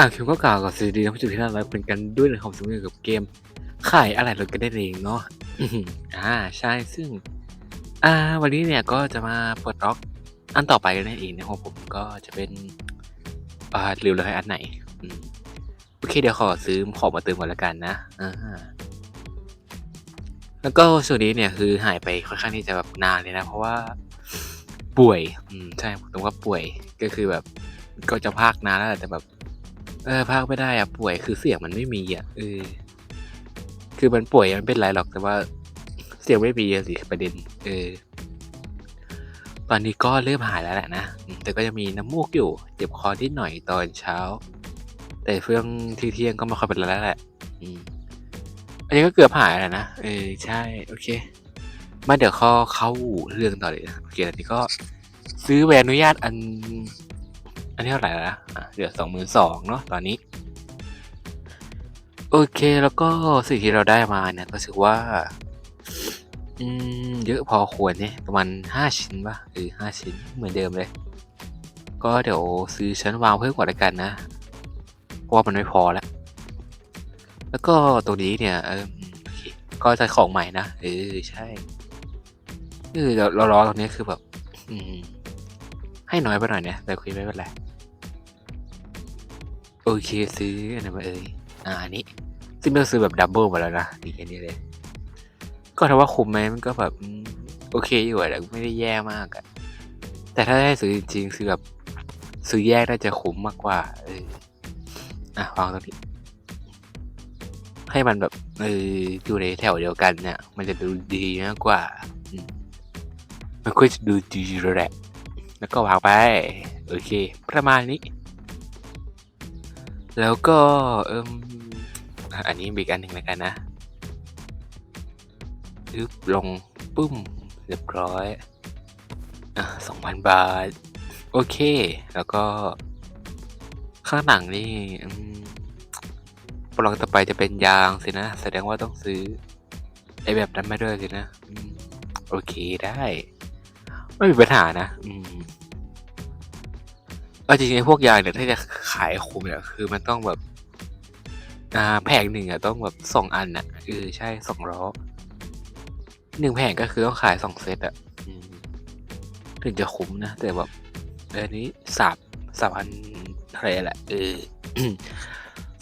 อ่าคิวก็กล่าวกับสวัสดีท่านผู้ชมที่น่ารักเป็นกันด้วยในความสนุกกับเกมขายอะไรรถกันได้เองเนาะอ่าใช่ซึ่ง อ่า วันนี้เนี่ยก็จะมาเปลดล็อกอันต่อไปกันนั่นเองนะครับผมก็จะเป็นอ่าลืมเลยอันไหนโอเคเดี๋ยวขอซื้อของมาเติมก่อนละกันนะอ่าแล้วก็ช่วงนี้เนี่ยคือหายไปค่อนข้างที่จะแบบนานเลยนะ เพราะว่าป่วย อืมใช่ผมต้องว่าป่วยก็คือแบบก็จะพากนานแล้วแต่แบบ เออพากไม่ได้อะป่วยคือเสียงมันไม่มีอะเออคือมันป่วยมันเป็นไรหรอกแต่ว่า เสียงไม่มีอะสิประเด็น เออ ตอนนี้ก็เริ่มหายแล้วแหละนะแต่ก็จะมีน้ำมูกอยู่เจ็บคอนิดหน่อยตอนเช้า แต่เฟื่องที่เที่ยงก็ไม่ค่อยเป็นไรแล้วแหละอืมอันนี้ก็เกือบหายแล้วนะเออใช่โอเค มาเดี๋ยวข้อเข้าเรื่องต่อเลยนะโอเคอันนี้ก็ซื้อใบอนุญาตอัน อันนี้เท่าไหร่แล้วนะอะเดี๋ยวสองหมื่นสองเนาะตอนนี้ โอเคแล้วก็สิ่งที่เราได้มาเนี่ยก็ถือว่า อืม เยอะพอควรเนี่ยประมาณห้าชิ้นปะเออห้าชิ้นเหมือนเดิมเลย ก็เดี๋ยวซื้อชั้นวางเพิ่มก่อนละกันนะ เพราะว่ามันไม่พอแล้ว แล้วก็ตรงนี้เนี่ยเออก็จะของใหม่นะเออใช่คือเราเรารอตรงนี้คือแบบ อืมให้น้อยไปหน่อยเนี่ยแต่คุยไม่เป็นไร โอเคซื้ออันไหนมาเอ่ยอ่าอันนี้ ซึ่งเราซื้อแบบดับเบิลมาแล้วนะนี่แค่นี้เลย ก็ถ้าว่าคุ้มไหมมันก็แบบโอเคอยู่อะแต่ไม่ได้แย่มากอะแต่ถ้าได้ซื้อจริงๆซื้อแบบซื้อแยกน่าจะคุ้มมากกว่า เอออะวางตรงนี้ให้มันแบบเอออยู่ในแถวเดียวกันเนี่ย มันจะดูดีมากกว่ามันก็จะดูดีแล้วแหละแล้วก็วางไป โอเค ประมาณนี้ แล้วก็เอิมอันนี้มีอีกอันหนึ่งแล้วกันนะยึบลงปุ้มเรียบร้อยอะสองพันบาท โอเค แล้วก็ ข้างหลังนี่ปลองต่อไปจะเป็นยางสินะ แสดงว่าต้องซื้อไอแบบนั้นมาด้วยสินะอโอเคได้ ไม่มีปัญหานะ อืมเอาจริงๆพวกยางเนี่ยถ้าจะายคุ้มเนี่ยคือมันต้องแบบอ่าแผงหนึ่งอะต้องแบบสองอันอะเออใช่สองล้อหนึ่งแผงก็คือต้องขายสองเซตอะถึงจะคุ้มนะ แต่แบบเออนี้สามสามพันอะไรแหละเออ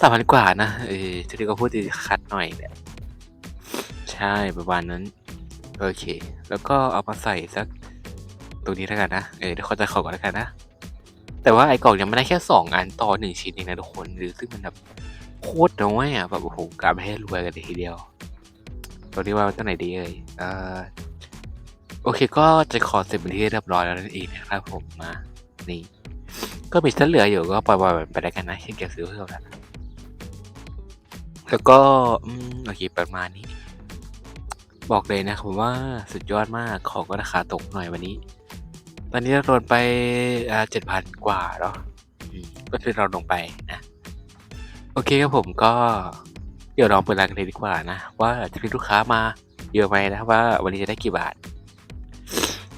สามพันกว่านะเออทีนี้ก็พูดดีคัดหน่อยเนี่ยใช่ประมาณนั้น โอเค แล้วก็เอามาใส่สักตรงนี้แล้วกันนะ เออเดี๋ยวเขาจะขอก่อนแล้วกันนะ แต่ว่าไอ้กล่องเนี่ยมันได้แค่สองอันต่อหนึ่งชิ้นเองนะทุกคนหรือซึ่งมันแบบโคตรน้อยอะแบบโอ้โหกลายไปให้รวยกันเลยทีเดียวตัวนี้ว่าตัวไหนดีเอ่ยเอ่อโอเคก็จะขอเสร็จเป็นที่เรียบร้อยแล้วนั่นเองนะครับผมมานี่ก็มีเส้นเหลืออยู่ก็ปล่อยๆไปได้กันนะขี้เกียจซื้อเพิ่มแล้วแล้วก็อืมโอเคประมาณนี้ บอกเลยนะผมว่าสุดยอดมากของก็ราคาตกหน่อยวันนี้ ตอนนี้เราโดนไปเจ็ดพันกว่าเนาะอืมก็คือเราลงไปนะ โอเคครับผมก็เดี๋ยวลองเปิดร้านกันเลยดีกว่านะ ว่าจะมีลูกค้ามาเยอะไหมนะว่าวันนี้จะได้กี่บาท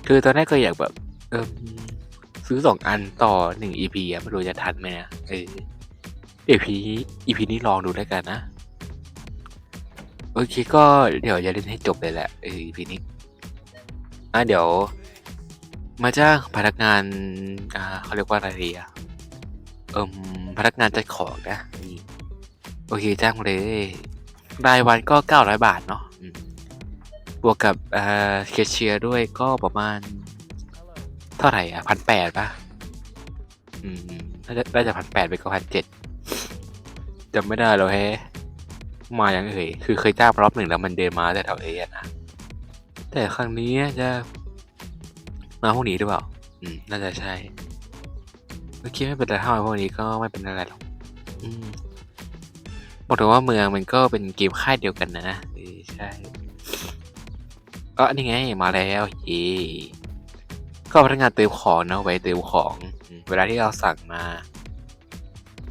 คือตอนแรกก็อยากแบบเออซื้อสองอันต่อหนึ่ง EP อะไม่รู้จะทันไหมนะเออ EP EP นี้ลองดูแล้วกันนะโอเคก็เดี๋ยวจะเล่นให้จบเลยแหละเออ EP นี้อะเดี๋ยว มาจ้างพนักงานอ่าเขาเรียกว่าอะไรดีอะเอิมพนักงานจัดของนะนี่โอเคจ้างเลยรายวันก็เก้าร้อยบาทเนาะบวกกับเอ่าเคเชียร์ด้วยก็ประมาณ เท่าไหร่อะพันแปดป่ะอืมน่าจะน่าจะพันแปดไปก็พันเจ็ดจำไม่ได้แล้วแฮมาอย่างเอ่ยคือเคยจ้างรอบหนึ่งแล้วมันเดินมาแต่แถวเอนะแต่ครั้งนี้จะ มาพวกนี้หรือเปล่า อืม น่าจะใช่โอเคไม่เป็นไรถ้ามาพวกนี้ก็ไม่เป็นอะไรหรอก อืมบอกเลยว่าเมืองมันก็เป็นเกมค่ายเดียวกันนะเออใช่ก็นี่ไงมาแล้วเย่ก็พนักงานเติมของนะไว้เติมของ เวลาที่เราสั่งมา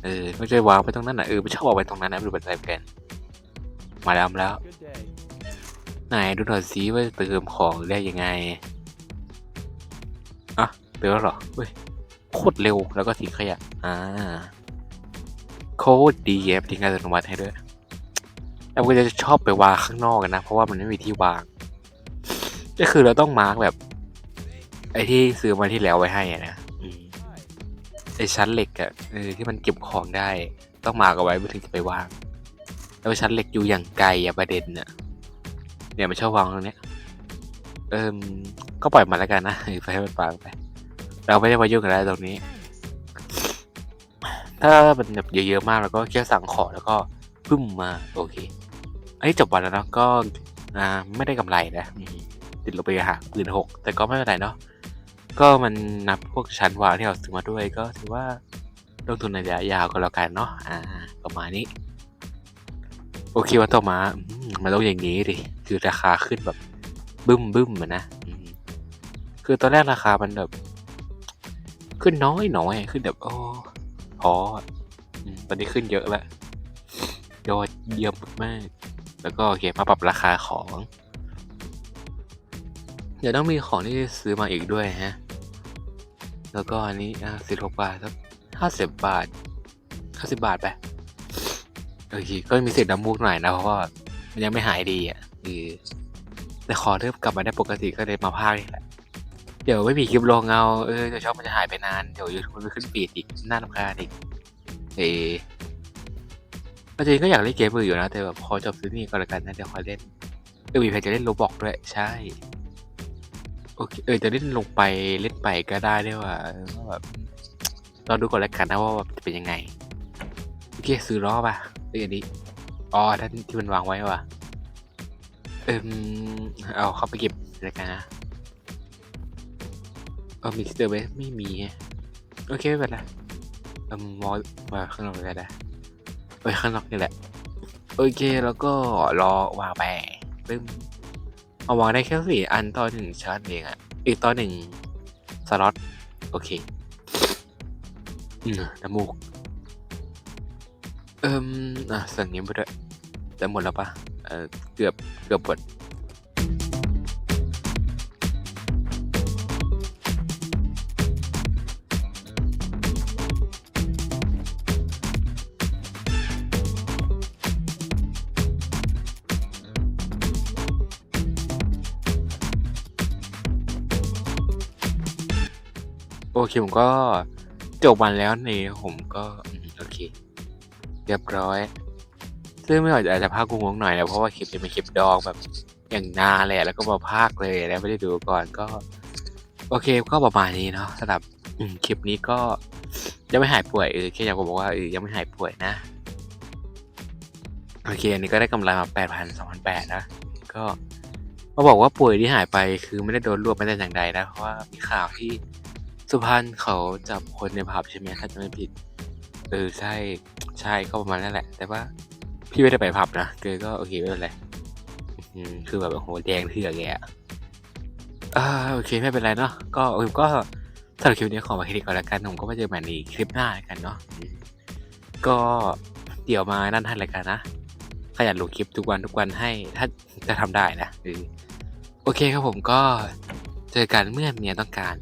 เออไม่ใช่วางไปตรงนั้นนะเออไม่ชอบวางไว้ตรงนั้นนะไม่รู้เป็นอะไรกัน มาแล้วมาแล้ว ไหนดูหน่อยซิว่าเติมของได้ยังไง เติมแล้วหรอเฮ้ยโคตรเร็วแล้วก็ทิ้งขยะ อ่า โคตรดีแอปทิ้งอัตโนมัติให้ด้วยแล้วก็จะชอบไปวางข้างนอกกันนะ เพราะว่ามันไม่มีที่วาง ก็คือเราต้องมาร์กแบบ ไอ้ที่ซื้อมาที่แล้วไว้ให้นะไอ้ชั้นเหล็กอะเออที่มันเก็บของได้ ต้องมาร์กเอาไว้เพื่อถึงจะไปวาง แล้วชั้นเหล็กอยู่อย่างไกลอะประเด็นน่ะเนี่ยมันชอบวางตรงเนี้ยเอิมก็ปล่อยมันแล้วกันนะไปให้มันวางไป เราไม่ได้มายุ่งกันแล้วตรงนี้ ถ้ามันแบบเยอะๆมากแล้วก็แค่สั่งขอแล้วก็ปึ้มมาโอเคอันนี้จบวันแล้วเนาะก็อ่าไม่ได้กำไรนะติดลบไปหาปืนหกแต่ก็ไม่เป็นไรเนาะก็มันนับพวกชั้นวางที่เราซื้อมาด้วยก็ถือว่าลงทุนในระยะยาวก็แล้วกันเนาะอ่าประมาณนี้ โอเควันต่อมาอมมันต้องอย่างนี้ดิคือราคาขึ้นแบบบึ้มบึ้มนะคือตอนแรกราคามันแบบ ขึ้นน้อยหน้อยขึ้นแบบโอ้พอตอนนี้ขึ้นเยอะแล้วยอดเยี่ยมมาก แล้วก็โอเคมาปรับราคาของ เดี๋ยวต้องมีของที่ซื้อมาอีกด้วยฮะ แล้วก็อันนี้อะสิบหกบาทสักห้าสิบบาทห้าสิบบาทไปโอเคก็มีเศษน้ำมูกหน่อยนะเพราะว่ามันยังไม่หายดีอะคือแต่ขอเริ่มกลับมาได้ปกติก็เลยมาพากนี่แหละ เดี๋ยวไม่มีคลิปลงเงาเออเดี๋ยวช่องมันจะหายไปนานเดี๋ยวยูทูบมันไม่ขึ้นฟีดอีกน่ารำคาญอีกเออจริงๆก็อยากเล่นเกมมืออยู่นะ แต่แบบพอจบซีรีส์ก็แล้วกันนะเดี๋ยวคอยเล่นเออมีแผนจะเล่นโรบอกด้วยใช่โอเคเออจะเล่นลงไปเล่นไปก็ได้ด้วยว่าแบบเราดูก่อนแล้วกันนะว่าแบบจะเป็นยังไงโอเคซื้อล้อป่ะเอออันนี้อ๋อท่านที่มันวางไว้ว่ะเออเอาเข้าไปเก็บแล้วกันนะ เออมีสเตอร์เวสไม่มีโอเคไม่เป็นไรเออมอมาข้างนอกเลยนะไปข้างนอกนี่แหละ โอเคแล้วก็รอวางไปปึ้มเอาวางได้แค่สี่อันต่อหนึ่งชาร์จเองอะอีกต่อหนึ่งสล็อตโอเคอืมน้ำมูกเอิมอะสั่งนี้ไปด้วยจะหมดแล้วปะเออเกือบเกือบหมด โอเคผมก็จบวันแล้วนี่ผมก็โอเค เรียบร้อย ซึ่งไม่อาจจะอาจจะพากกูงงหน่อยนะเพราะว่าคลิปจะเป็นคลิปดองแบบอย่างนานเลยอะแล้วก็มาพากเลยแล้วไม่ได้ดูก่อนก็ โอเคก็ประมาณนี้เนาะสำหรับคลิปนี้ก็ยังไม่หายป่วยเออแค่อยากบอกว่าเออยังไม่หายป่วยนะโอเคอันนี้ก็ได้กำไรมาแปดพันสองพันแปดนะก็มาบอกว่าป่วยที่หายไปคือไม่ได้โดนรวบไม่ได้อย่างใดนะเพราะว่ามีข่าวที่ สุพรรณเขาจับคนในผับใช่ไหมถ้าจะไม่ผิด เออใช่ใช่ก็ประมาณนั่นแหละ แต่ว่าพี่ไม่ได้ไปผับนะเกยก็โอเคไม่เป็นไรคือแบบโอ้โหแดงเถื่อแกอ่าโอเคไม่เป็นไรเนาะก็ผมก็สำหรับคลิปนี้ขอมาแค่นี้ก่อนแล้วกันผมก็มาเจอใหม่ในคลิปหน้าล้วกันเนาะก็เดี๋ยวมานั่นให้รายการนะขยันลงคลิปทุกวันทุกวันให้ถ้าจะทำได้นะโอเคครับผมก็เจอกันเมื่อเมียต้องการ